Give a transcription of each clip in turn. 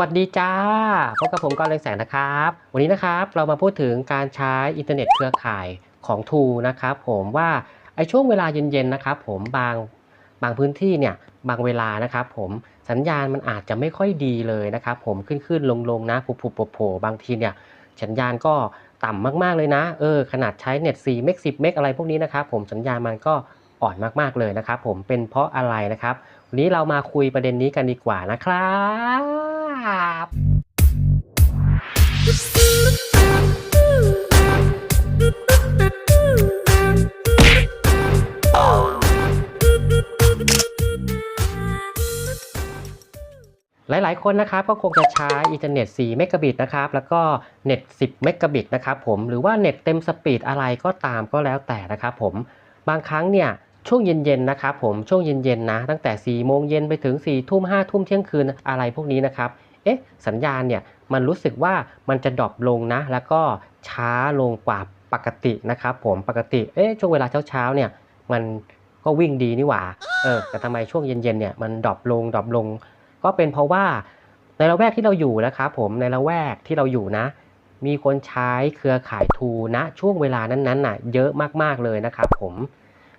วัสดีจ้า พบกับผมกอนเรืองแสงนะครับ วันนี้นะครับเรามาพูดถึงการใช้อินเทอร์เน็ตเครือข่ายของทูนะครับผมว่าไอช่วงเวลาเย็นๆนะครับผมบางบางพื้นที่เนี่ยบางเวลานะครับผมสัญญาณมันอาจจะไม่ค่อยดีเลยนะครับผมขึ้นขึ้นลงลงๆนะผุผุโผล่บางทีเนี่ยสัญญาณก็ต่ำมากๆเลยนะเออขนาดใช้เน็ต4เมก10เมกอะไรพวกนี้นะครับผมสัญญาณมันก็อ่อนมากๆเลยนะครับผมเป็นเพราะอะไรนะครับวันนี้เรามาคุยประเด็นนี้กันดีกว่านะครับ หลาย ๆ คนนะครับก็คงจะใช้อินเทอร์เน็ต 4 เมกะบิตนะครับ แล้วก็เน็ต 10 เมกะบิตนะครับผม หรือว่าเน็ตเต็มสปีดอะไรก็ตามก็แล้วแต่นะครับผม บางครั้งเนี่ยช่วงเย็น ๆ นะครับผม ช่วงเย็น ๆ นะ ตั้งแต่ 4 โมงเย็นไปถึง 4 ทุ่ม 5 ทุ่มเที่ยงคืนอะไรพวกนี้นะครับ เอ๊ะสัญญาณเนี่ยมันรู้สึกว่ามันจะดรอปลงนะ แล้วก็ช้าลงกว่าปกตินะครับผมปกติเอ๊ะช่วงเวลาเช้าๆเนี่ยมันก็วิ่งดีนี่หว่าเออแต่ทำไมช่วงเย็นๆเนี่ยมันดรอปลงดรอปลง ก็เป็นเพราะว่าในละแวกที่เราอยู่นะครับผมในละแวกที่เราอยู่นะ มีคนใช้เครือข่ายทูนะช่วงเวลานั้นๆน่ะเยอะมากๆเลยนะครับผม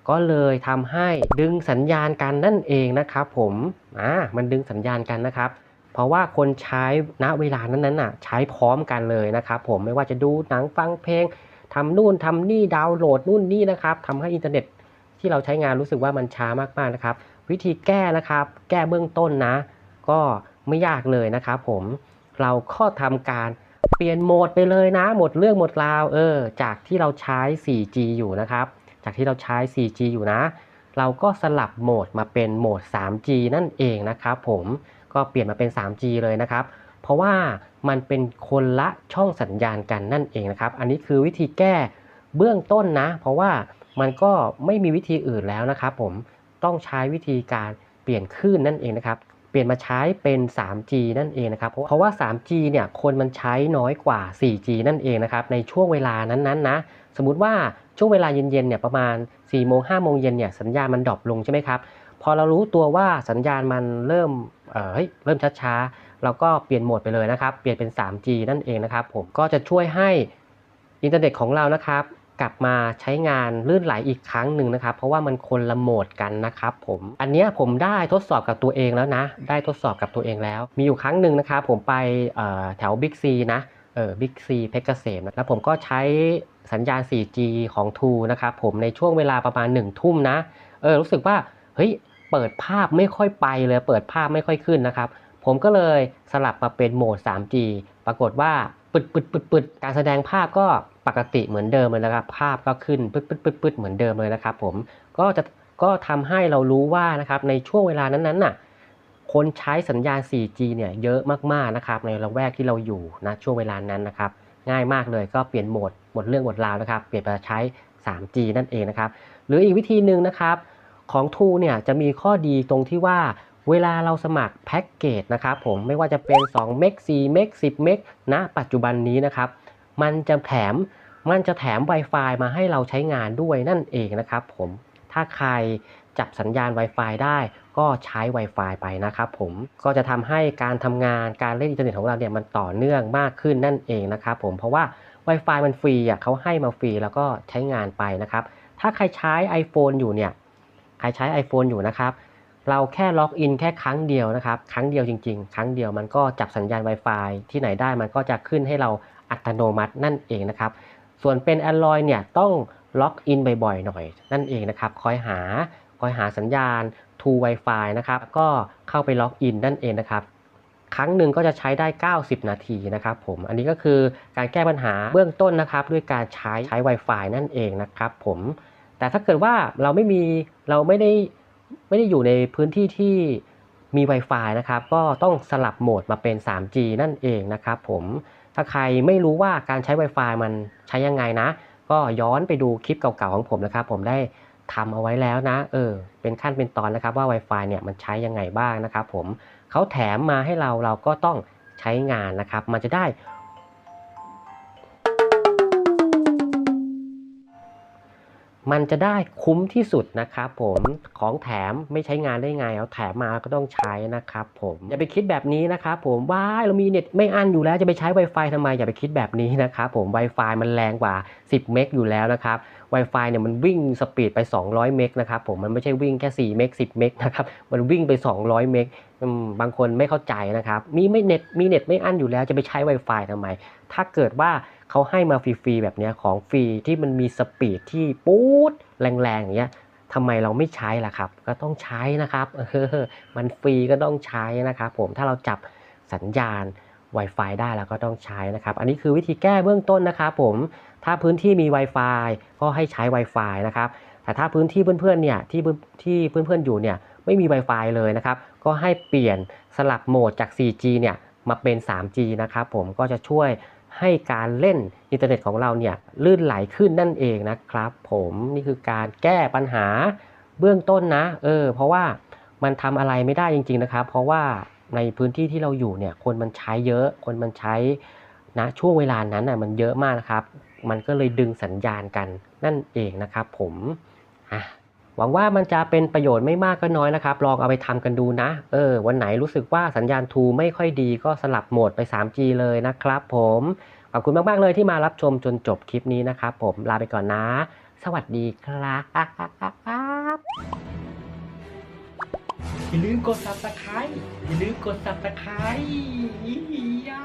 ก็เลยทำให้ดึงสัญญาณกันนั่นเองนะครับผมอ่ามันดึงสัญญาณกันนะครับ เพราะว่าคนใช้ณเวลานั้นๆน่ะใช้พร้อมกันเลยนะครับผมไม่ว่าจะดูหนังฟังเพลงทำนู่นทำนี่ดาวน์โหลดนู่นนี่นะครับทำให้อินเทอร์เน็ตที่เราใช้งานรู้สึกว่ามันช้ามากๆนะครับ วิธีแก้นะครับ แก้เบื้องต้นนะ ก็ไม่ยากเลยนะครับผมเราก็ทำการเปลี่ยนโหมดไปเลยนะ หมดเรื่องหมดราวเออจากที่เราใช้ 4G อยู่นะครับ จากที่เราใช้ 4G อยู่นะ เราก็สลับโหมดมาเป็นโหมด 3G นั่นเองนะครับผม ก็เปลี่ยนมาเป็น 3G เลยนะครับ เพราะว่ามันเป็นคนละช่องสัญญาณกันนั่นเองนะครับ อันนี้คือวิธีแก้เบื้องต้นนะ เพราะว่ามันก็ไม่มีวิธีอื่นแล้วนะครับ ผมต้องใช้วิธีการเปลี่ยนคลื่นนั่นเองนะครับ เปลี่ยนมาใช้เป็น 3G นั่นเองนะครับ เพราะว่า 3G เนี่ยคนมันใช้น้อยกว่า 4G นั่นเองนะครับ ในช่วงเวลานั้นๆนะ สมมุติว่าช่วงเวลาเย็นๆเนี่ยประมาณ4โมง5โมงเย็นเนี่ยสัญญาณมันดรอปลงใช่ไหมครับ พอเรารู้ตัวว่าสัญญาณมันเริ่ม เเฮ้ยเริ่มช้าๆเราก็เปลี่ยนโหมดไปเลยนะครับ เปลี่ยนเป็น 3G นั่นเองนะครับผมก็จะช่วยให้อินเทอร์เน็ตของเรานะครับ กลับมาใช้งานลื่นไหลอีกครั้งหนึ่งนะครับ เพราะว่ามันคนละโหมดกันนะครับผมอันนี้ผมได้ทดสอบกับตัวเองแล้วนะ ได้ทดสอบกับตัวเองแล้ว มีอยู่ครั้งหนึ่งนะครับผมไปแถวบิ๊กซีนะเออบิ๊กซีเพชรเกษมนะแล้วผมก็ใช้สัญญาณ 4G ของ True นะครับผมในช่วงเวลาประมาณ 1 ทุ่มนะเออรู้สึกว่าเฮ้ย เปิดภาพไม่ค่อยไปเลย เปิดภาพไม่ค่อยขึ้นนะครับ ผมก็เลยสลับมาเป็นโหมด 3G ปรากฏว่าปึดปึดปึดปึดการแสดงภาพก็ปกติเหมือนเดิมเลยนะครับ ภาพก็ขึ้นปึดปึดปึดปึดเหมือนเดิมเลยนะครับ ผมก็จะก็ทำให้เรารู้ว่านะครับในช่วงเวลานั้นๆน่ะคนใช้สัญญาณ 4G เนี่ยเยอะมากๆนะครับในละแวกที่เราอยู่นะช่วงเวลานั้นนะครับ ง่ายมากเลยก็เปลี่ยนโหมดหมดเรื่องหมดราวนะครับ เปลี่ยนไปใช้ 3G นั่นเองนะครับ หรืออีกวิธีหนึ่งนะครับ ของ True เนี่ยจะมีข้อดีตรงที่ว่าเวลาเราสมัครแพ็กเกจนะครับผมไม่ว่าจะเป็น2เมก4เมก10เมกณปัจจุบันนี้นะครับ มันจะแถมมันจะแถม Wi-Fi มาให้เราใช้งานด้วยนั่นเองนะครับผมถ้าใครจับสัญญาณ Wi-Fi ได้ก็ใช้ Wi-Fi ไปนะครับผมก็จะทำให้การทำงานการเล่นอินเทอร์เน็ตของเราเนี่ยมันต่อเนื่องมากขึ้นนั่นเองนะครับผมเพราะว่า Wi-Fi มันฟรีอะเขาให้มาฟรีแล้วก็ใช้งานไปนะครับ ถ้าใครใช้ iPhone อยู่เนี่ย ใครใช้ iPhone อยู่นะครับ เราแค่ล็อกอินแค่ครั้งเดียวนะครับ ครั้งเดียวจริง ๆ ครั้งเดียวมันก็จับสัญญาณ Wi-Fi ที่ไหนได้มันก็จะขึ้นให้เราอัตโนมัตินั่นเองนะครับ ส่วนเป็น Android เนี่ยต้องล็อกอินบ่อยๆ หน่อย นั่นเองนะครับ คอยหา คอยหาสัญญาณ True Wi-Fi นะครับ ก็เข้าไปล็อกอินนั่นเองนะครับ ครั้งหนึ่งก็จะใช้ได้ 90 นาทีนะครับผม อันนี้ก็คือการแก้ปัญหาเบื้องต้นนะครับ ด้วยการใช้ใช้ Wi-Fi นั่นเองนะครับผม แต่ถ้าเกิดว่าเราไม่มีเราไม่ได้ไม่ได้อยู่ในพื้นที่ที่มี Wi-Fi นะครับ ก็ต้องสลับโหมดมาเป็น 3G นั่นเองนะครับผมถ้าใครไม่รู้ว่าการใช้ Wi-Fi มันใช้ยังไงนะ ก็ย้อนไปดูคลิปเก่าๆของผมนะครับ ผมได้ทำเอาไว้แล้วนะ เออ เป็นขั้นเป็นตอนนะครับว่า Wi-Fi เนี่ยมันใช้ยังไงบ้างนะครับผมเขาแถมมาให้เราเราก็ต้องใช้งานนะครับ มันจะได้ มันจะได้คุ้มที่สุดนะครับผมของแถมไม่ใช้งานได้ไงเอาแถมมาก็ต้องใช้นะครับผมอย่าไปคิดแบบนี้นะครับผมว้าเรามีเน็ตไม่อั้นอยู่แล้วจะไปใช้ Wi-Fi ทำไมอย่าไปคิดแบบนี้นะครับผม Wi-Fi มันแรงกว่า 10 เมกอยู่แล้วนะครับ Wi-Fi เนี่ยมันวิ่งสปีดไป 200 เมกนะครับผมมันไม่ใช่วิ่งแค่ 4 เมก10 เมกนะครับมันวิ่งไป 200 เมกอืม บางคนไม่เข้าใจนะครับ มีไม่เน็ตมีเน็ตไม่อั้นอยู่แล้วจะไปใช้ Wi-Fi ทำไม ถ้าเกิดว่าเขาให้มาฟรีๆแบบนี้ของฟรีที่มันมีสปีดที่ปู๊ดแรงๆอย่างเงี้ยทำไมเราไม่ใช้ล่ะครับ ก็ต้องใช้นะครับเออมันฟรีก็ต้องใช้นะครับ ผมถ้าเราจับสัญญาณ Wi-Fi ได้แล้วก็ต้องใช้นะครับ อันนี้คือวิธีแก้เบื้องต้นนะครับผมถ้าพื้นที่มี Wi-Fi ก็ให้ใช้ Wi-Fi นะครับแต่ถ้าพื้นที่เพื่อนๆเนี่ยที่เพื่อนที่เพื่อนๆอยู่เนี่ย ไม่มี Wi-Fi เลยนะครับ ก็ให้เปลี่ยนสลับโหมดจาก 4G เนี่ยมาเป็น 3G นะครับผมก็จะช่วยให้การเล่นอินเทอร์เน็ตของเราเนี่ยลื่นไหลขึ้นนั่นเองนะครับ ผมนี่คือการแก้ปัญหาเบื้องต้นนะเออเพราะว่ามันทำอะไรไม่ได้จริง ๆนะครับ เพราะว่าในพื้นที่ที่เราอยู่เนี่ยคนมันใช้เยอะคนมันใช้นะช่วงเวลานั้นน่ะมันเยอะมากนะครับ มันก็เลยดึงสัญญาณกันนั่นเองนะครับ ผมอะ หวังว่ามันจะเป็นประโยชน์ไม่มากก็น้อยนะครับ ลองเอาไปทำกันดูนะ เออ วันไหนรู้สึกว่าสัญญาณ True ไม่ค่อยดีก็สลับโหมดไป 3G เลยนะครับผม ขอบคุณมาก ๆ เลยที่มารับชมจนจบคลิปนี้นะครับผม ลาไปก่อนนะ สวัสดีครับ อย่าลืมกด subscribe อย่าลืมกด subscribe อียา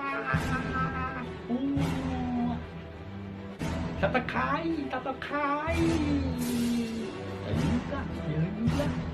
subscribe subscribe อย่าลืมละอย่า Lah.